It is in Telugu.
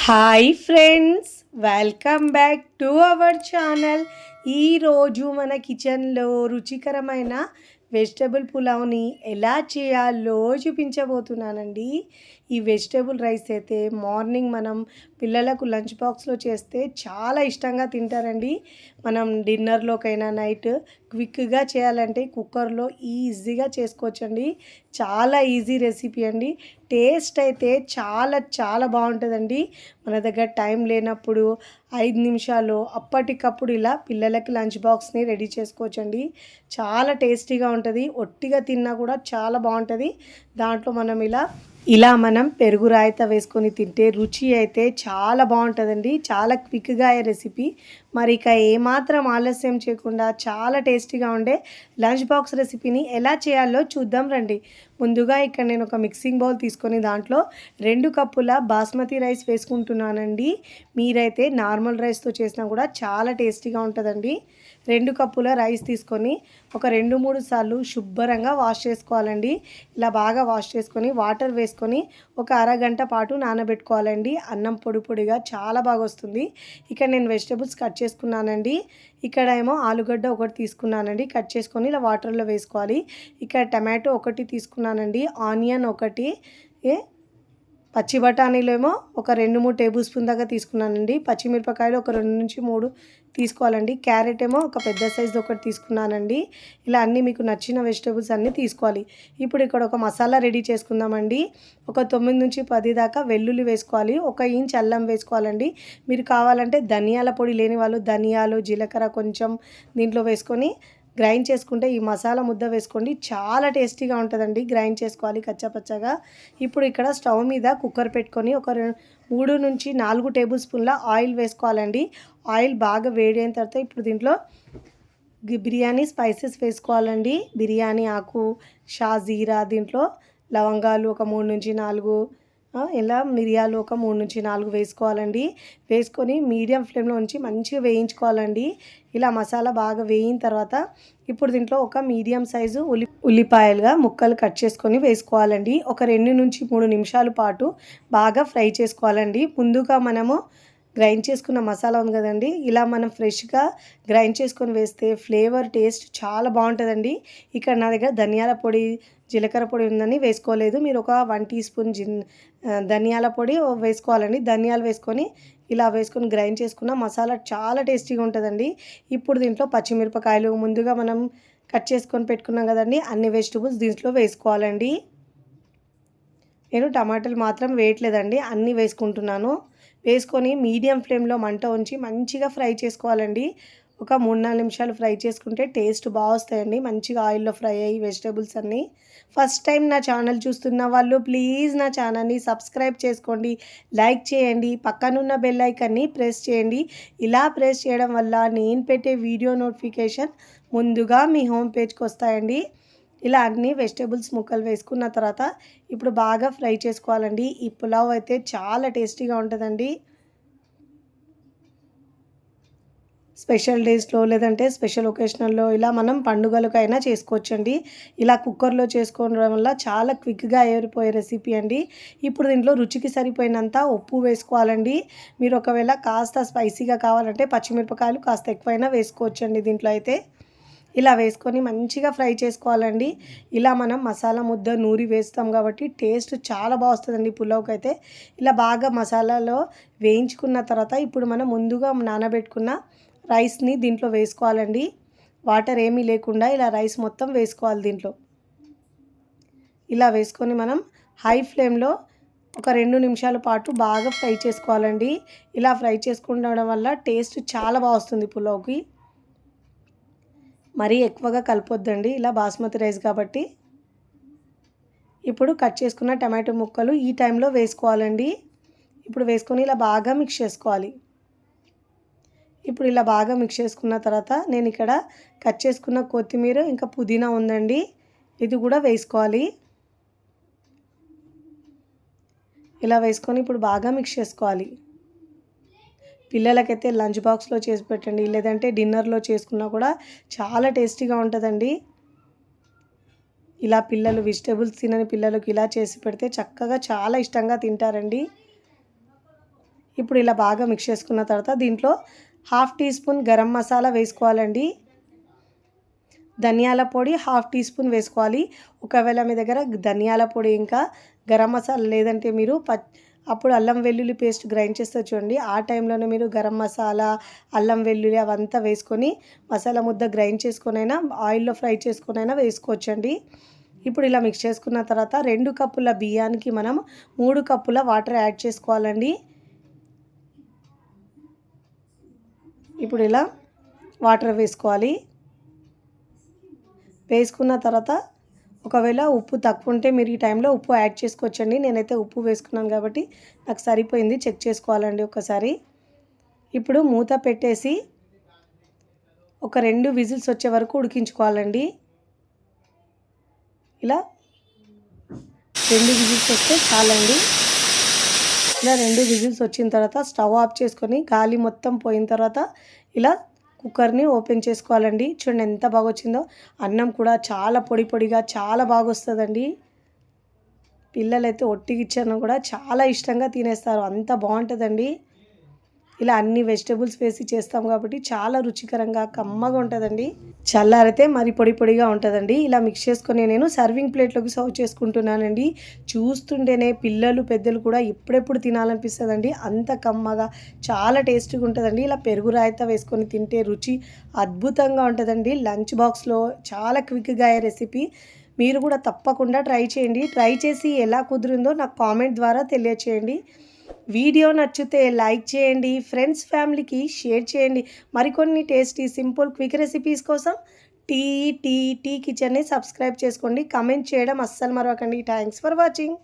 Hi friends welcome back to our channel ఈరోజు మన కిచెన్లో రుచికరమైన వెజిటబుల్ పులావ్ని ఎలా చేయాలో చూపించబోతున్నానండి. ఈ వెజిటేబుల్ రైస్ అయితే మార్నింగ్ మనం పిల్లలకు లంచ్ బాక్స్లో చేస్తే చాలా ఇష్టంగా తింటారండి. మనం డిన్నర్లోకైనా నైట్ క్విక్గా చేయాలంటే కుక్కర్లో ఈజీగా చేసుకోవచ్చండి. చాలా ఈజీ రెసిపీ అండి. టేస్ట్ అయితే చాలా చాలా బాగుంటుందండి. మన దగ్గర టైం లేనప్పుడు ఐదు నిమిషాలు అప్పటికప్పుడు ఇలా పిల్లలకి లంచ్ బాక్స్ని రెడీ చేసుకోవచ్చండి. చాలా టేస్టీగా ఉంటుంది. ఒట్టిగా తిన్నా కూడా చాలా బాగుంటుంది. దాంట్లో మనం ఇలా ఇలా మనం పెరుగు రాయిత వేసుకొని తింటే రుచి అయితే చాలా బాగుంటుందండి. చాలా క్విక్గా అయ్యే రెసిపీ మరి ఇక ఏమాత్రం ఆలస్యం చేయకుండా చాలా టేస్టీగా ఉండే లంచ్ బాక్స్ రెసిపీని ఎలా చేయాలో చూద్దాం రండి. ముందుగా ఇక్కడ నేను ఒక మిక్సింగ్ బౌల్ తీసుకొని దాంట్లో రెండు కప్పుల బాస్మతి రైస్ వేసుకుంటున్నానండి. మీరైతే నార్మల్ రైస్తో చేసినా కూడా చాలా టేస్టీగా ఉంటుందండి. రెండు కప్పుల రైస్ తీసుకొని ఒక రెండు మూడు సార్లు శుభ్రంగా వాష్ చేసుకోవాలండి. ఇలా బాగా వాష్ చేసుకొని వాటర్ వేసుకొని ఒక అరగంట పాటు నానబెట్టుకోవాలండి. అన్నం పొడి పొడిగా చాలా బాగా వస్తుంది. ఇక్కడ నేను వెజిటేబుల్స్ కట్ చేసుకున్నానండి. ఇక్కడ ఏమో ఆలుగడ్డ ఒకటి తీసుకున్నానండి. కట్ చేసుకొని ఇలా వాటర్లో వేసుకోవాలి. ఇక్కడ టమాటో ఒకటి తీసుకున్నానండి. ఆనియన్ ఒకటి ఏ పచ్చి బఠానీలు ఏమో ఒక రెండు మూడు టేబుల్ స్పూన్ దాకా తీసుకున్నానండి. పచ్చిమిరపకాయలు ఒక రెండు నుంచి మూడు తీసుకోవాలండి. క్యారెట్ ఏమో ఒక పెద్ద సైజు ఒకటి తీసుకున్నానండి. ఇలా అన్నీ మీకు నచ్చిన వెజిటేబుల్స్ అన్నీ తీసుకోవాలి. ఇప్పుడు ఇక్కడ ఒక మసాలా రెడీ చేసుకుందామండి. ఒక తొమ్మిది నుంచి పది దాకా వెల్లుల్లి వేసుకోవాలి. ఒక ఇంచ్ అల్లం వేసుకోవాలండి. మీరు కావాలంటే ధనియాల పొడి లేని వాళ్ళు ధనియాలు జీలకర్ర కొంచెం దీంట్లో వేసుకొని గ్రైండ్ చేసుకుంటే ఈ మసాలా ముద్ద వేసుకోండి. చాలా టేస్టీగా ఉంటుందండి. గ్రైండ్ చేసుకోవాలి కచ్చాపచ్చగా. ఇప్పుడు ఇక్కడ స్టవ్ మీద కుక్కర్ పెట్టుకొని ఒక మూడు నుంచి నాలుగు టేబుల్ స్పూన్ల ఆయిల్ వేసుకోవాలండి. ఆయిల్ బాగా వేడి అయిన తర్వాత ఇప్పుడు దీంట్లో బిర్యానీ స్పైసెస్ వేసుకోవాలండి. బిర్యానీ ఆకు షాజీరా దీంట్లో లవంగాలు ఒక మూడు నుంచి నాలుగు ఇలా మిరియాలు ఒక మూడు నుంచి నాలుగు వేసుకోవాలండి. వేసుకొని మీడియం ఫ్లేమ్లో ఉంచి మంచిగా వేయించుకోవాలండి. ఇలా మసాలా బాగా వేయిన తర్వాత ఇప్పుడు దీంట్లో ఒక మీడియం సైజు ఉల్లి ఉల్లిపాయలుగా ముక్కలు కట్ చేసుకొని వేసుకోవాలండి. ఒక రెండు నుంచి మూడు నిమిషాల పాటు బాగా ఫ్రై చేసుకోవాలండి. ముందుగా మనము గ్రైండ్ చేసుకున్న మసాలా ఉంది కదండి ఇలా మనం ఫ్రెష్గా గ్రైండ్ చేసుకొని వేస్తే ఫ్లేవర్ టేస్ట్ చాలా బాగుంటుందండి. ఇక్కడ నా దగ్గర ధనియాల పొడి జీలకర్ర పొడి ఉందని వేసుకోలేదు. మీరు ఒక వన్ టీ స్పూన్ జిన్ ధనియాల పొడి వేసుకోవాలండి. ధనియాలు వేసుకొని ఇలా వేసుకొని గ్రైండ్ చేసుకున్న మసాలా చాలా టేస్టీగా ఉంటుందండి. ఇప్పుడు దీంట్లో పచ్చిమిరపకాయలు ముందుగా మనం కట్ చేసుకొని పెట్టుకున్నాం కదండి. అన్ని వెజిటబుల్స్ దీంట్లో వేసుకోవాలండి. నేను టమాటాలు మాత్రం వేయట్లేదండి. అన్నీ వేసుకుంటున్నాను. వేసుకొని మీడియం ఫ్లేమ్లో మంట ఉంచి మంచిగా ఫ్రై చేసుకోవాలండి. ఒక మూడు నాలుగు నిమిషాలు ఫ్రై చేసుకుంటే టేస్ట్ బాగా వస్తాయండి. మంచిగా ఆయిల్లో ఫ్రై అయ్యి వెజిటేబుల్స్ అన్నీ. ఫస్ట్ టైం నా ఛానల్ చూస్తున్న వాళ్ళు ప్లీజ్ నా ఛానల్ని సబ్స్క్రైబ్ చేసుకోండి. లైక్ చేయండి. పక్కనున్న బెల్ ఐకన్ని ప్రెస్ చేయండి. ఇలా ప్రెస్ చేయడం వల్ల నేను పెట్టే వీడియో నోటిఫికేషన్ ముందుగా మీ హోమ్ పేజ్కి వస్తాయండి. ఇలా అన్ని వెజిటేబుల్స్ ముక్కలు వేసుకున్న తర్వాత ఇప్పుడు బాగా ఫ్రై చేసుకోవాలండి. ఈ పులావ్ అయితే చాలా టేస్టీగా ఉంటుందండి. స్పెషల్ డేస్లో లేదంటే స్పెషల్ ఒకేషనల్లో ఇలా మనం పండుగలకైనా చేసుకోవచ్చండి. ఇలా కుక్కర్లో చేసుకోవడం వల్ల చాలా క్విక్గా ఏరిపోయే రెసిపీ అండి. ఇప్పుడు దీంట్లో రుచికి సరిపోయినంత ఉప్పు వేసుకోవాలండి. మీరు ఒకవేళ కాస్త స్పైసీగా కావాలంటే పచ్చిమిరపకాయలు కాస్త ఎక్కువైనా వేసుకోవచ్చండి దీంట్లో అయితే. ఇలా వేసుకొని మంచిగా ఫ్రై చేసుకోవాలండి. ఇలా మనం మసాలా ముద్ద నూరి వేస్తాం కాబట్టి టేస్ట్ చాలా బాగా వస్తుందండి పులావ్కి అయితే ఇలా బాగా మసాలాలో వేయించుకున్న తర్వాత ఇప్పుడు మనం ముందుగా నానబెట్టుకున్న రైస్ని దీంట్లో వేసుకోవాలండి. వాటర్ ఏమీ లేకుండా ఇలా రైస్ మొత్తం వేసుకోవాలి దీంట్లో. ఇలా వేసుకొని మనం హై ఫ్లేమ్లో ఒక రెండు నిమిషాల పాటు బాగా ఫ్రై చేసుకోవాలండి. ఇలా ఫ్రై చేసుకుండడం వల్ల టేస్ట్ చాలా బాగా వస్తుంది పులావ్కి. మరీ ఎక్కువగా కలపొద్దండి. ఇలా బాస్మతి రైస్ కాబట్టి. ఇప్పుడు కట్ చేసుకున్న టమాటో ముక్కలు ఈ టైంలో వేసుకోవాలండి. ఇప్పుడు వేసుకొని ఇలా బాగా మిక్స్ చేసుకోవాలి. ఇప్పుడు ఇలా బాగా మిక్స్ చేసుకున్న తర్వాత నేను ఇక్కడ కట్ చేసుకున్న కొత్తిమీర ఇంకా పుదీనా ఉందండి. ఇది కూడా వేసుకోవాలి. ఇలా వేసుకొని ఇప్పుడు బాగా మిక్స్ చేసుకోవాలి. పిల్లలకైతే లంచ్ బాక్స్లో చేసి పెట్టండి లేదంటే డిన్నర్లో చేసుకున్నా కూడా చాలా టేస్టీగా ఉంటుందండి. ఇలా పిల్లలు వెజిటేబుల్స్ తినని పిల్లలకు ఇలా చేసి పెడితే చక్కగా చాలా ఇష్టంగా తింటారండి. ఇప్పుడు ఇలా బాగా మిక్స్ చేసుకున్న తర్వాత దీంట్లో half teaspoon garam masala వేసుకోవాలండి. ధనియాల పొడి హాఫ్ టీ స్పూన్ వేసుకోవాలి. ఒకవేళ మీ దగ్గర ధనియాల పొడి ఇంకా గరం మసాలా లేదంటే మీరు ప అప్పుడు అల్లం వెల్లుల్లి పేస్ట్ గ్రైండ్ చేస్తే చూడండి. ఆ టైంలోనే మీరు గరం మసాలా అల్లం వెల్లుల్లి అవంతా వేసుకొని మసాలా ముద్ద గ్రైండ్ చేసుకొనైనా ఆయిల్లో ఫ్రై చేసుకొనైనా వేసుకోవచ్చండి. ఇప్పుడు ఇలా మిక్స్ చేసుకున్న తర్వాత రెండు కప్పుల బియ్యానికి మనం మూడు కప్పుల వాటర్ యాడ్ చేసుకోవాలండి. ఇప్పుడు ఇలా వాటర్ వేసుకోవాలి. వేసుకున్న తర్వాత ఒకవేళ ఉప్పు తక్కువ ఉంటే మీరు ఈ టైంలో ఉప్పు యాడ్ చేసుకోవచ్చండి. నేనైతే ఉప్పు వేసుకున్నాను కాబట్టి నాకు సరిపోయింది. చెక్ చేసుకోవాలండి ఒకసారి. ఇప్పుడు మూత పెట్టేసి ఒక రెండు విజిల్స్ వచ్చే వరకు ఉడికించుకోవాలండి. ఇలా రెండు విజిల్స్ వస్తే చాలండి. ఇలా రెండు విజిల్స్ వచ్చిన తర్వాత స్టవ్ ఆఫ్ చేసుకొని గాలి మొత్తం పోయిన తర్వాత ఇలా కుక్కర్ని ఓపెన్ చేసుకోవాలండి. చూడండి ఎంత బాగా వచ్చిందో అన్నం కూడా చాలా పొడి పొడిగా చాలా బాగా వస్తుందండి పిల్లలైతే ఒట్టికిచ్చాను కూడా చాలా ఇష్టంగా తినేస్తారు. అంత బాగుంటుందండి. ఇలా అన్ని వెజిటేబుల్స్ వేసి చేస్తాం కాబట్టి చాలా రుచికరంగా కమ్మగా ఉంటుందండి. చల్లారితే మరి పొడి పొడిగా ఉంటుందండి. ఇలా మిక్స్ చేసుకొని నేను సర్వింగ్ ప్లేట్లోకి సర్వ్ చేసుకుంటున్నానండి. చూస్తుంటేనే పిల్లలు పెద్దలు కూడా ఎప్పుడెప్పుడు తినాలనిపిస్తుందండి. అంత కమ్మగా చాలా టేస్టీగా ఉంటుందండి. ఇలా పెరుగు రాయిత వేసుకొని తింటే రుచి అద్భుతంగా ఉంటుందండి. లంచ్ బాక్స్లో చాలా క్విక్గా అయ్యే రెసిపీ. మీరు కూడా తప్పకుండా ట్రై చేయండి. ట్రై చేసి ఎలా కుదిరిందో నాకు కామెంట్ ద్వారా తెలియచేయండి. వీడియో నచ్చితే లైక్ చేయండి ఫ్రెండ్స్ ఫ్యామిలీకి షేర్ చేయండి. మరికొన్ని టేస్టీ సింపుల్ క్విక్ రెసిపీస్ కోసం టీ టీ టీ కిచెన్ని సబ్స్క్రైబ్ చేసుకోండి. కమెంట్ చేయడం అస్సలు మరవకండి. Thanks for watching.